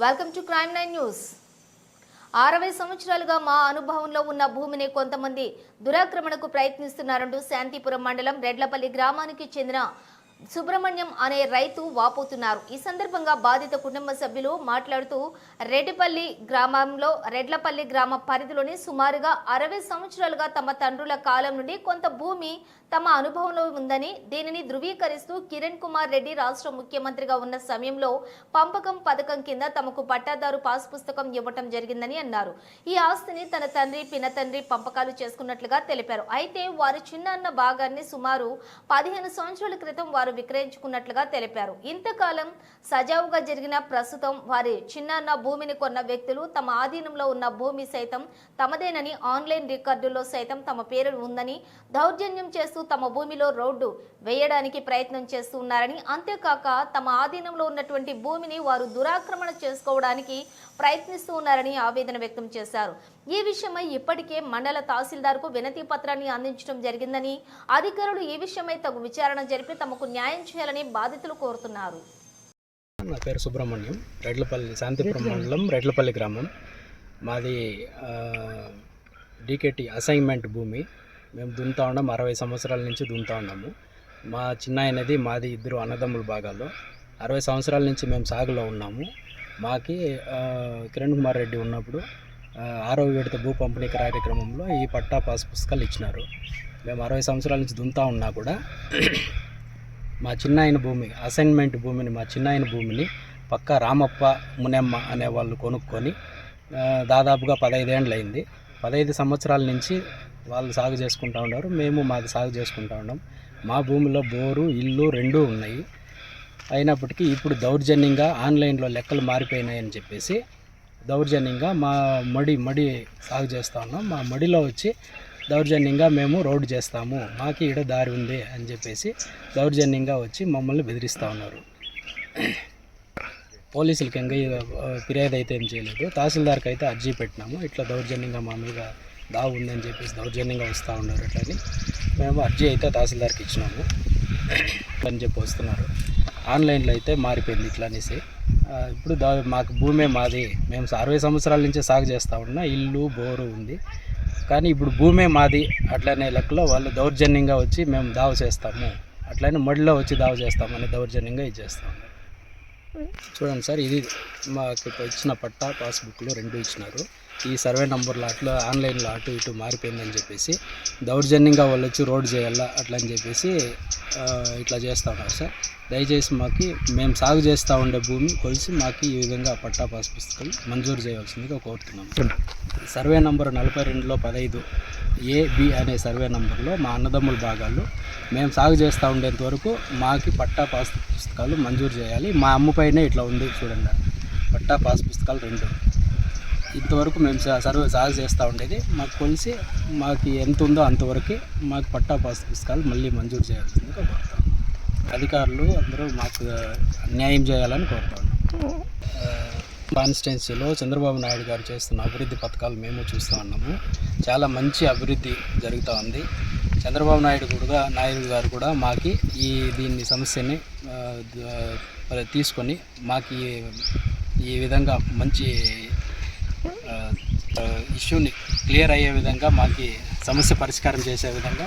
Welcome to crime nine news అరవై సంవత్సరాలుగా మా అనుభవంలో ఉన్న భూమిని కొంతమంది దురాక్రమణకు ప్రయత్నిస్తున్నారంటూ శాంతిపురం మండలం రెడ్లపల్లి గ్రామానికి చెందిన సుబ్రహ్మణ్యం అనే రైతు వాపోతున్నారు. ఈ సందర్భంగా బాధిత కుటుంబ సభ్యులు మాట్లాడుతూ రెడ్డిపల్లి గ్రామంలో రెడ్లపల్లి గ్రామ పరిధిలోని సుమారుగా అరవై సంవత్సరాలుగా తమ తండ్రుల కాలం నుండి కొంత భూమి తమ అనుభవంలో ఉందని దీనిని ధృవీకరిస్తూ కిరణ్ కుమార్ రెడ్డి రాష్ట్ర ముఖ్యమంత్రిగా ఉన్న సమయంలో పంపకం పథకం కింద తమకు పట్టాదారు పాస్ పుస్తకం ఇవ్వటం జరిగిందని అన్నారు. ఈ ఆస్తిని తన తండ్రి పినతండ్రి పంపకాలు చేసుకున్నట్లుగా తెలిపారు. అయితే వారి చిన్నాన్న భాగాన్ని సుమారు పదిహేను సంవత్సరాల క్రితం వారు విక్రయించుకున్నట్లుగా తెలిపారు. ఇంతకాలం సజావుగా జరిగిన ప్రస్తుతం వారి చిన్నాన్న భూమిని కొన్న వ్యక్తులు తమ ఆధీనంలో ఉన్న భూమి సైతం తమదేనని ఆన్లైన్ రికార్డుల్లో సైతం తమ పేరు ఉందని దౌర్జన్యం చేస్తూ తమ భూమిలో రోడ్డు వేయడానికి ప్రయత్నం చేస్తున్నారని అంతేకాక తమ ఆధీనంలో ఉన్నటువంటి భూమిని వారు దురాక్రమణ చేసుకోవడానికి ప్రయత్నిస్తూ ఉన్నారని ఆవేదన వ్యక్తం చేశారు. ఈ విషయమై ఇప్పటికే మండల తహసీల్దార్కు వినతి పత్రాన్ని అందించడం జరిగిందని అధికారులు ఈ విషయమై తగు విచారణ జరిపి తమకు న్యాయం చేయాలని బాధితులు కోరుతున్నారు. నా పేరు సుబ్రహ్మణ్యం. రెడ్లపల్లి శాంతిపురం మండలం రెడ్లపల్లి గ్రామం. మాది డీకేటీ అసైన్మెంట్ భూమి. మేము దున్నుతా ఉన్నాం అరవై సంవత్సరాల నుంచి దున్నుతా ఉన్నాము మా చిన్నాయనది మాది ఇద్దరు అన్నదమ్ముల భాగాల్లో. అరవై సంవత్సరాల నుంచి మేము సాగులో ఉన్నాము. మాకి కిరణ్ కుమార్ రెడ్డి ఉన్నప్పుడు ఆ, ఆరవ విడత భూ పంపిణీ కార్యక్రమంలో ఈ పట్టా పాస్ పుస్తకాలు ఇచ్చినారు. మేము అరవై సంవత్సరాల నుంచి దున్నుతా ఉన్నా కూడా మా చిన్నాయన భూమి అసైన్మెంట్ భూమిని మా చిన్నాయన భూమిని పక్క రామప్ప మునెమ్మ అనే వాళ్ళు కొనుక్కొని దాదాపుగా పదహైదేండ్లు అయింది పదహైదు సంవత్సరాల నుంచి వాళ్ళు సాగు చేసుకుంటా ఉన్నారు. మేము మాది సాగు చేసుకుంటూ ఉన్నాం. మా భూమిలో బోరు ఇల్లు రెండూ ఉన్నాయి. అయినప్పటికీ ఇప్పుడు దౌర్జన్యంగా ఆన్లైన్లో లెక్కలు మారిపోయినాయని చెప్పేసి దౌర్జన్యంగా మా మడి మడి సాగు చేస్తూ ఉన్నాం. మా మడిలో వచ్చి దౌర్జన్యంగా మేము రోడ్డు చేస్తాము మాకు ఈడ దారి ఉంది అని చెప్పేసి దౌర్జన్యంగా వచ్చి మమ్మల్ని బెదిరిస్తూ ఉన్నారు. పోలీసులకి ఇంకా ఫిర్యాదు అయితే ఏం చేయలేదు. తహసీల్దార్కి అయితే అర్జీ పెట్టినాము. ఇట్లా దౌర్జన్యంగా మా మీద దావు ఉందని చెప్పేసి దౌర్జన్యంగా వస్తూ ఉన్నారు అట్లని మేము అర్జీ అయితే తహసీల్దార్కి ఇచ్చినాము. అని చెప్పి వస్తున్నారు. ఆన్లైన్లో అయితే మారిపోయింది ఇట్లా అనేసి. ఇప్పుడు దా మాకు భూమే మాది. మేము అరవై సంవత్సరాల నుంచి సాగు చేస్తూ ఉన్నా ఇల్లు బోరు ఉంది. కానీ ఇప్పుడు భూమే మాది అట్లనే లెక్కలో వాళ్ళు దౌర్జన్యంగా వచ్చి మేము దావ చేస్తాము. అట్లనే మడిలో వచ్చి దావ చేస్తామని దౌర్జన్యంగా ఇది చేస్తాము. చూడండి సార్ ఇది మాకు ఇచ్చిన పట్టా పాస్బుక్లు రెండు ఇచ్చినారు. ఈ సర్వే నంబర్లు అట్లా ఆన్లైన్లో అటు ఇటు మారిపోయిందని చెప్పేసి దౌర్జన్యంగా వాళ్ళు వచ్చి రోడ్ చేయాలా అట్లని చెప్పేసి ఇట్లా చేస్తా ఉన్నారు సార్. దయచేసి మాకు మేము సాగు చేస్తూ ఉండే భూమి కొలిసి మాకు ఈ విధంగా పట్టా పాస్ పుస్తకాలు మంజూరు చేయవలసిందిగా కోరుతున్నాం. సర్వే నంబర్ నలభై రెండులో పదహైదు ఏబి అనే సర్వే నంబర్లో మా అన్నదమ్ముల భాగాలు మేము సాగు చేస్తూ ఉండేంత వరకు మాకు పట్టా పాస్ పుస్తకాలు మంజూరు చేయాలి. మా అమ్మపైనే ఇట్లా ఉంది చూడండి. పట్టా పాస్ పుస్తకాలు రెండు. ఇంతవరకు మేము సర్వే సాగు చేస్తూ ఉండేది. మాకు కొలిసి మాకు ఎంత ఉందో అంతవరకు మాకు పట్టా పాస్ పుస్తకాలు మళ్ళీ మంజూరు చేయాల్సిందిగా కోరుతాం అధికారులు అందరూ మాకు న్యాయం చేయాలని కోరుతాం కాన్స్టిట్యున్సీలో చంద్రబాబు నాయుడు గారు చేస్తున్న అభివృద్ధి పథకాలు మేము చూస్తూ ఉన్నాము. చాలా మంచి అభివృద్ధి జరుగుతూ ఉంది. చంద్రబాబు నాయుడు కూడా నాయుడు గారు కూడా మాకి ఈ దీన్ని సమస్యని తీసుకొని మాకు ఈ- ఈ విధంగా మంచి ఇష్యూని క్లియర్ అయ్యే విధంగా మాకు సమస్య పరిష్కారం చేసే విధంగా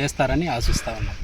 చేస్తారని ఆశిస్తూ ఉన్నాం.